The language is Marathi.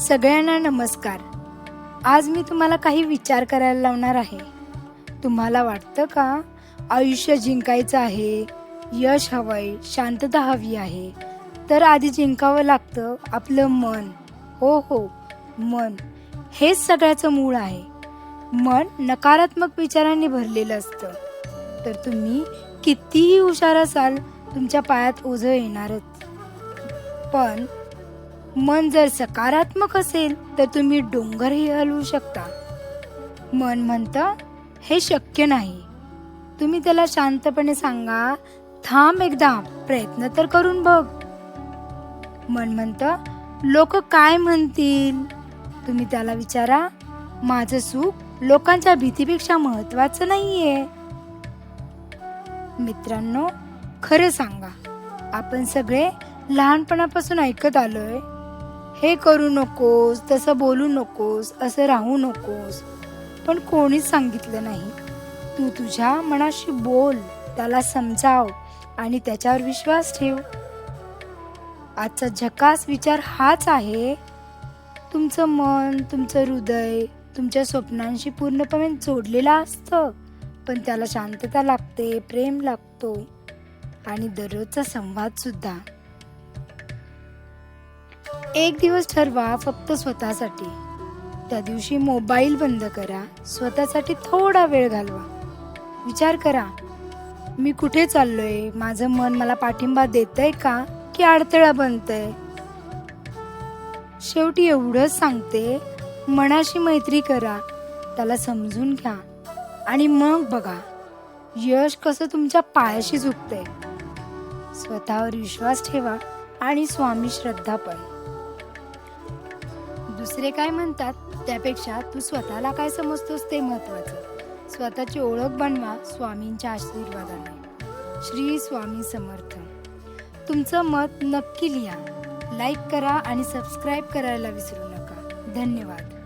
सगळ्यांना नमस्कार. आज मी तुम्हाला काही विचार करायला लावणार आहे. तुम्हाला वाटतं का? आयुष्य जिंकायचं आहे यश हवंय शांतता हवी आहे. तर आधी जिंकावं लागतं आपलं मन. हो हो मन. हेच सगळ्याचं मूळ आहे. मन नकारात्मक विचारांनी भरलेलं असतं. तर तुम्ही कितीही हुशार असाल तुमच्या पायात ओझं येणारच. पण मन जर सकारात्मक असेल तर तुम्ही डोंगरही हलवू शकता. मन म्हणतं हे शक्य नाही. तुम्ही त्याला शांतपणे सांगा थांब एकदा प्रयत्न तर करून बघ. मन म्हणतं लोक काय म्हणतील? तुम्ही त्याला विचारा माझं सुख लोकांच्या भीतीपेक्षा महत्वाचं नाहीये. मित्रांनो खरं सांगा आपण सगळे लहानपणापासून ऐकत आलोय. हे करू नकोस तसं बोलू नकोस असं राहू नकोस. पण कोणीच सांगितलं नाही. तू तुझ्या मनाशी बोल त्याला समजाव आणि त्याच्यावर विश्वास ठेव. आजचा झकास विचार हाच आहे. तुमचं मन तुमचं हृदय तुमच्या स्वप्नांशी पूर्णपणे जोडलेलं असतं पण त्याला शांतता लागते प्रेम लागतो आणि दररोजचा संवादसुद्धा एक दिवस ठरवा फक्त स्वतःसाठी. त्या दिवशी मोबाईल बंद करा स्वतःसाठी थोडा वेळ घालवा. विचार करा मी कुठे चाललोय? माझं मन मला पाठिंबा देतंय का? की अडथळा बनतंय? शेवटी एवढंच सांगते मनाशी मैत्री करा त्याला समजून घ्या आणि मग बघा यश कसं तुमच्या पायाशी झुकतंय. स्वतःवर विश्वास ठेवा आणि स्वामी श्रद्धा पण. दुसरे काय म्हणतात त्यापेक्षा तू स्वतःला काय समजतोस ते महत्वाचं स्वतःची ओळख बनवा स्वामींच्या आशीर्वादाने. श्री स्वामी समर्थ. तुमचं मत नक्की लिहा. लाईक करा आणि सबस्क्राईब करायला विसरू नका. धन्यवाद.